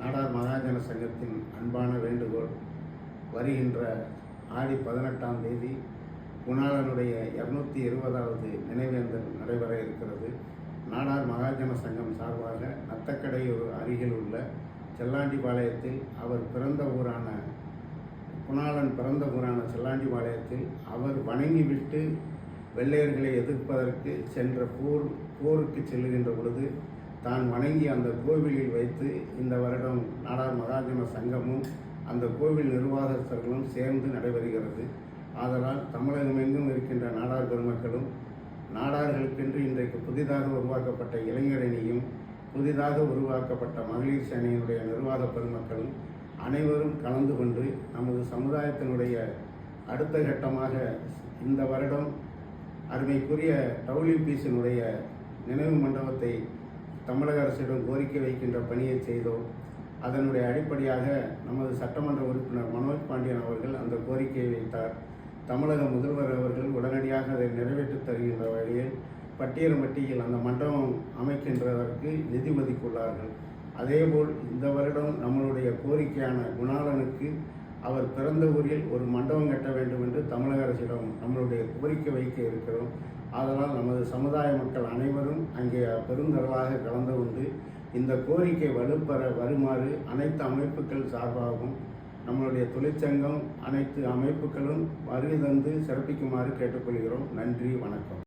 நாடார் மகாஜன சங்கத்தின் அன்பான வேண்டுகோள் வருகின்ற ஆடி பதினெட்டாம் தேதி குணாளனுடைய இருநூத்தி இருபதாவது நினைவேந்தல் நடைபெற இருக்கிறது. நாடார் மகாஜன சங்கம் சார்பாக நத்தக்கடையூர் அருகில் உள்ள செல்லாண்டிபாளையத்தில் அவர் பிறந்த ஊரான குணாளன் பிறந்த ஊரான செல்லாண்டிபாளையத்தில் அவர் வணங்கிவிட்டு வெள்ளையர்களை எதிர்ப்பதற்கு சென்ற போர் போருக்கு செல்லுகின்ற பொழுது தான் வணங்கி அந்த கோவிலில் வைத்து இந்த வருடம் நாடார் மகாஜன சங்கமும் அந்த கோவில் நிர்வாகஸ்தர்களும் சேர்ந்து நடைபெறுகிறது. ஆதலால் தமிழகம் எங்கும் இருக்கின்ற நாடார் பெருமக்களும் நாடார்களுக்கென்று இன்றைக்கு புதிதாக உருவாக்கப்பட்ட இளைஞரணியும் புதிதாக உருவாக்கப்பட்ட மகளிர் சேனையினுடைய நிர்வாக பெருமக்களும் அனைவரும் கலந்து கொண்டு நமது சமுதாயத்தினுடைய அடுத்த கட்டமாக இந்த வருடம் அருமைக்குரிய டவுலிபிசினுடைய நினைவு மண்டபத்தை தமிழக அரசிடம் கோரிக்கை வைக்கின்ற பணியை செய்தோம். அதனுடைய அடிப்படையாக நமது சட்டமன்ற உறுப்பினர் மனோஜ் பாண்டியன் அவர்கள் அந்த கோரிக்கையை வைத்தார். தமிழக முதல்வர் அவர்கள் உடனடியாக அதை நிறைவேற்றி தருகின்ற வகையில் பட்டியலம்பட்டியில் அந்த மண்டபம் அமைக்கின்றதற்கு நிதி ஒதுக்கியுள்ளார்கள். அதேபோல் இந்த வருடம் நம்மளுடைய கோரிக்கையான குணாளனுக்கு அவர் பிறந்த ஊரில் ஒரு மண்டபம் கட்ட வேண்டும் என்று தமிழக அரசிடம் நம்மளுடைய கோரிக்கை வைக்க இருக்கிறோம். ஆதலால் நமது சமுதாய மக்கள் அனைவரும் அங்கே பெருந்தரலாக கலந்து கொண்டு இந்த கோரிக்கை வலுப்பெற வருமாறு அனைத்து அமைப்புகள் சார்பாகவும் நம்மளுடைய தொழிற்சங்கம் அனைத்து அமைப்புகளும் வருகை தந்து சிறப்பிக்குமாறு கேட்டுக்கொள்கிறோம். நன்றி வணக்கம்.